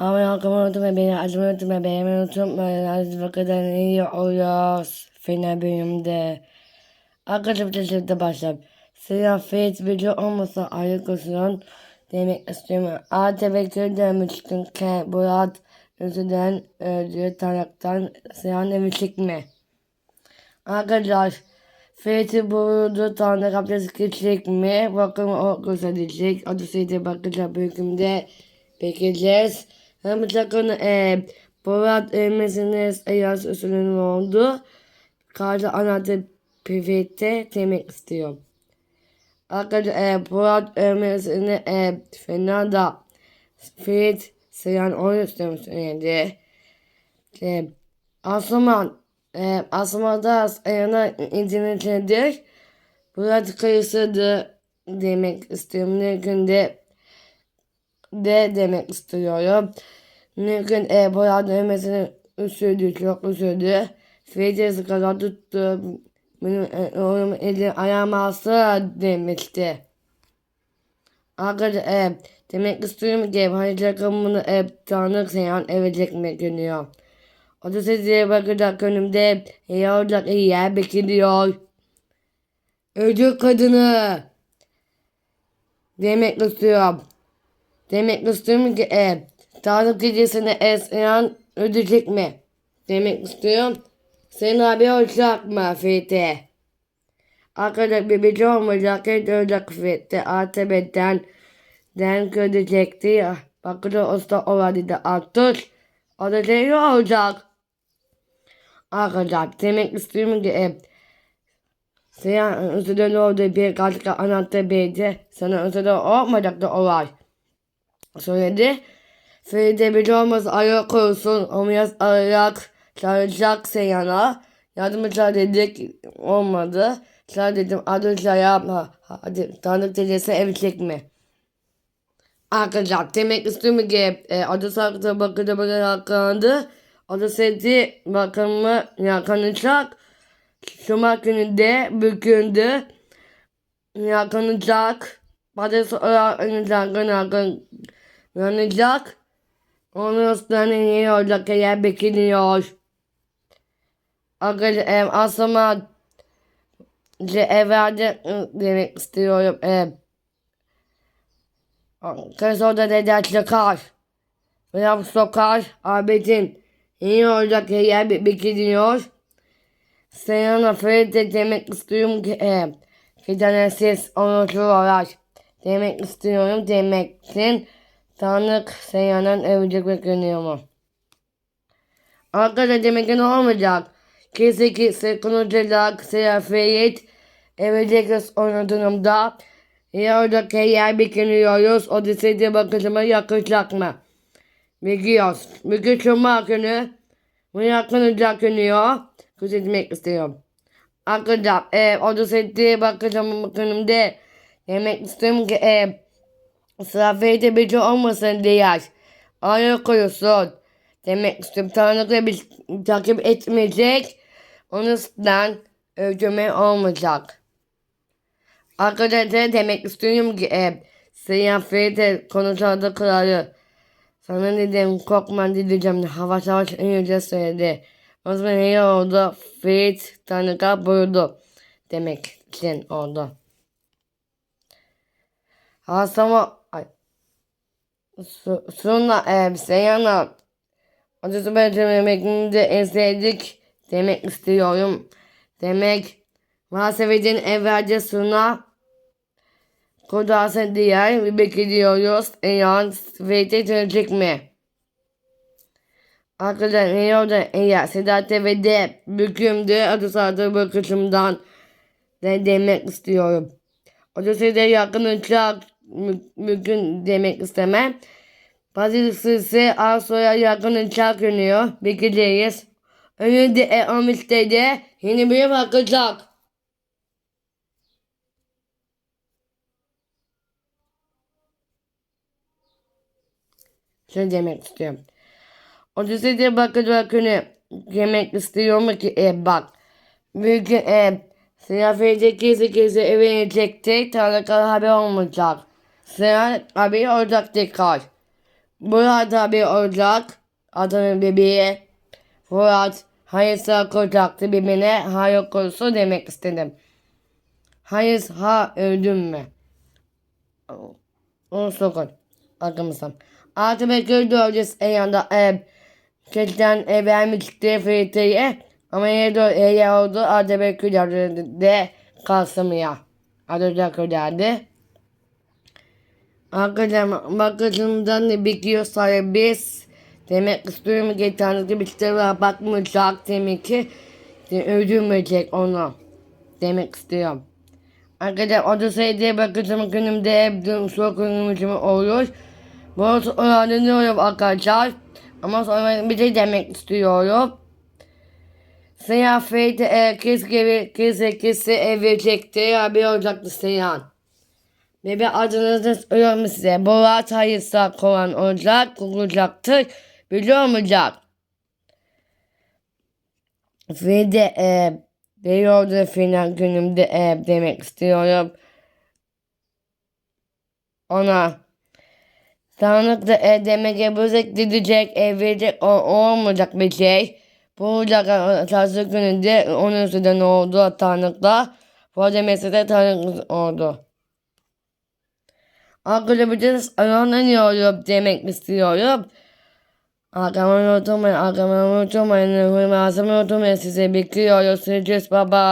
Ama yakımı unutma beni acımı unutma beğenmeyi unutma. Az vakitten iyi oluyoruz. Fena bölümde. Arkadaşlar teşekkür başlar. Siyah Fate video olmasa ayık olsun demek istiyorum. ATV demiştim ki Murat Özü'den öldüğü taraftan siyah evi çekme. Arkadaşlar Fethi bulundu Tanrı kapçası geçecek mi? Bakın o gösterecek. Adı seyde bakacak bölümde bekleyeceğiz. Sakın e, Murat ölmesiniz Eyas usulünün oldu. Karşı anahtar pivete demek istiyorum. Arkadaşlar e, Murat ölmesini e, fena da Fethi Seyhan oyun istiyorum. E, Asman e, Asmada ayağına internettedir. Murat kayısıdır demek istiyorum. Ne günde de demek istiyorum. Gün e, Murat ölmesini üzüldü, çok üzüldü. Feyce kadar tuttu. Benim e, oğlum eli ayağıma alsa demişti. Arkadaşlar e, demek istiyorum ki Hacı bunu e, Tanrı Seyhan evecek mi günüyor. O da size bakacak önümde olacak iyi yer bekliyor. Öldür kadını. Demek istiyorum. Demek istiyorum ki e, Tanrı gecesini esrayan ödeyecek mi? Demek istiyorum. Senin abi olacak mı Fethi? Arkadaşlar bir şey olmayacak. Hiç olacak Fethi. ATV'den den görecekti. Bakın usta olaydı da atış. O da şey olacak. Arkadaşlar demek istiyorum ki e, Siyah üzerinde olduğu bir kaçka anahtar beydi. Sana üzerinde olmayacaktı olay. Söyledi. Feride bir olmaz ayak koysun. Olmayaz ayak çağıracak Seyhan'a. Yardımcı dedik olmadı. Sen dedim adı yapma. Hadi tanıdık dediyse ev çekme. Arkadaşlar demek istiyorum ki e, adı saklı bakıda bakıda hakkında adı seti bakımı yakalanacak. Cuma günü de bugündü yakalanacak. Pazartesi olarak yakalanacak. Yanacak. Onun üstüne olacak yer bekliyor. Arkadaşlar aslında evlerde demek istiyorum. E, Kız orada dede çıkar. Biraz sokar. Abidin. İyi olacak yer bekliyor. Seyhan'a Feride demek istiyorum ki e, fidanesiz unutuyorlar. Demek istiyorum demeksin. Tanrık Seyhan'ın övecek bekleniyor mu? Arkadaşlar demek ki ne olmayacak? Kesin ki sıkıntıcılık, seyafiyet, evecek oynadığımda Yerdeki yer bekleniyoruz. O dizide bakışıma yakışacak mı? Biliyoruz. Bugün Cuma günü. Bu yakınacak günüyor. Kız etmek istiyorum. Arkadaşlar e, o dizide bakışıma bakınımda demek istiyorum ki e, Bir şey olmasın diye. Ayı koyuyorsun. Demek istiyorum. Tanrıkla bir takip etmeyecek. Onun üstünden ödeme olmayacak. Arkadaşlar demek istiyorum ki e, siyafete konuşardı kralı. Sana dedim korkma diyeceğim. Hava savaş önce söyledi. O zaman iyi oldu. Fit tanıka buyurdu. Demek için oldu. Ay. Sonra e, Seyhan'a Acısı beklememekini de ezledik demek istiyorum. Demek Vasevedin evvelce suna Kodası diğer ve bekliyoruz. Eğer Svete dönecek mi? Arkadaşlar ne oldu? Eğer Sedat TV'de bükümde adı sadığı bakışımdan de demek istiyorum. O size yakın uçak mümkün demek istemem. Pazartesi sonra yakın uçak yönüyor. Bekleyeceğiz. Önünde e, Amit'te de yeni bir bakacak. Şunu demek istiyorum. O dizide bakacak günü yemek istiyor mu ki? E bak. Bugün e, Siyafiyece kezi kezi eve inecekti. Tanrıkal haber olmayacak. Sıra haber olacak tekrar. Burada bir olacak. Adının bebeği. Murat hayırsa kocaktı birbirine hayır korusu demek istedim. Hayır ha öldüm mü? Onu sokun. Aklımızdan. Artı Bekir döveceğiz en yanda ev. Keçten ev vermişti Fiyatıyı. Ama yine de eğer oldu Artı Bekir de Kasım'ya. Adı Bekir derdi. Arkadaşlar bakışımdan bitiyorsa biz demek istiyorum ki Tanrı bir kitaba bakmayacak demek ki öldürmeyecek onu demek istiyorum. Arkadaşlar o da sayıda bakışım günümde hep çok günümüzüm olur. Bu öğreniyorum arkadaşlar. Ama sonra bir şey demek istiyorum. Ziyafet e, kız gibi kız kızı evlenecekti. Haber olacaktı Seyhan. Bebe adınızı söylüyorum size. Boğaz hayırsa kovan olacak, kurulacaktır. Biliyor musun? Ve de e, diyordu final günümde e, demek istiyorum. Ona Tanrıkta e, demek yapacak gidecek, evlenecek, o, olmayacak bir şey. Bu olacak çarşı gününde onun üstünden oldu Tanrıkla. Bu demesi de Tanrık oldu. Arkadaşlar anlamıyorum demek istiyorum. Arkamı unutmayın, arkamı unutmayın, hürmetimi unutmayın size bekliyoruz. Görüşürüz, bye bye.